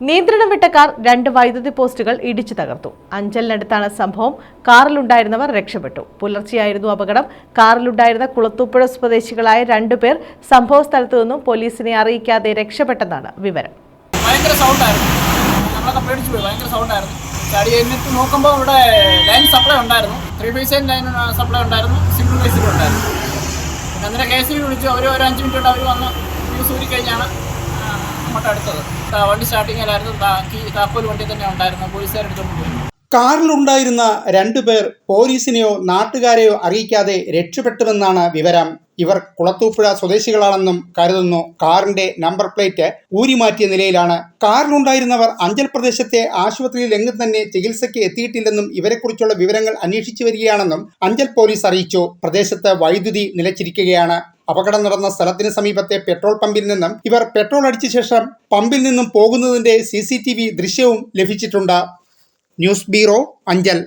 നിയന്ത്രണം വിട്ട കാർ രണ്ട് വൈദ്യുതി പോസ്റ്റുകൾ ഇടിച്ചു തകർത്തു. അഞ്ചലിനടുത്താണ് സംഭവം. കാറിലുണ്ടായിരുന്നവർ രക്ഷപ്പെട്ടു. പുലർച്ചെയായിരുന്നു അപകടം. കാറിലുണ്ടായിരുന്ന കുളത്തൂപ്പുഴ സ്വദേശികളായ രണ്ടുപേർ സംഭവ സ്ഥലത്തു നിന്നും പോലീസിനെ അറിയിക്കാതെ രക്ഷപ്പെട്ടെന്നാണ് വിവരം. ഭയങ്കര സൗണ്ടായിരുന്നു നമ്മളൊക്കെ സൗണ്ടായിരുന്നു നോക്കുമ്പോൾ ലൈൻ സപ്ലൈ ഉണ്ടായിരുന്നു. ലൈൻ സപ്ലൈ ഉണ്ടായിരുന്നു. സിംഗിൾ ഉണ്ടായിരുന്നു. കെ സി വിളിച്ചു. അവർ ഒരു അഞ്ച് മിനിറ്റ് അവർ വന്ന് ഫ്യൂസ് ഊരി കഴിഞ്ഞാണ് അങ്ങോട്ട് അടുത്തത്. വണ്ടി സ്റ്റാർട്ടിങ്ങിലായിരുന്നു താക്കി താക്കോൽ വണ്ടി തന്നെ ഉണ്ടായിരുന്നു. പോലീസുകാരെടുത്തോണ്ട് പോയി. കാറിലുണ്ടായിരുന്ന രണ്ടുപേർ പോലീസിനെയോ നാട്ടുകാരെയോ അറിയിക്കാതെ രക്ഷപ്പെട്ടുവെന്നാണ് വിവരം. ഇവർ കുളത്തൂപ്പുഴ സ്വദേശികളാണെന്നും കരുതുന്നു. കാറിന്റെ നമ്പർ പ്ലേറ്റ് ഊരിമാറ്റിയ നിലയിലാണ്. കാറിലുണ്ടായിരുന്നവർ അഞ്ചൽ പ്രദേശത്തെ ആശുപത്രിയിൽ എങ്ങും തന്നെ ചികിത്സയ്ക്ക് എത്തിയിട്ടില്ലെന്നും ഇവരെക്കുറിച്ചുള്ള വിവരങ്ങൾ അന്വേഷിച്ചു വരികയാണെന്നും അഞ്ചൽ പോലീസ് അറിയിച്ചു. പ്രദേശത്ത് വൈദ്യുതി നിലച്ചിരിക്കുകയാണ്. അപകടം നടന്ന സ്ഥലത്തിന് സമീപത്തെ പെട്രോൾ പമ്പിൽ നിന്നും ഇവർ പെട്രോൾ അടിച്ച ശേഷം പമ്പിൽ നിന്നും പോകുന്നതിന്റെ സി ദൃശ്യവും ലഭിച്ചിട്ടുണ്ട്. News bureau Anchal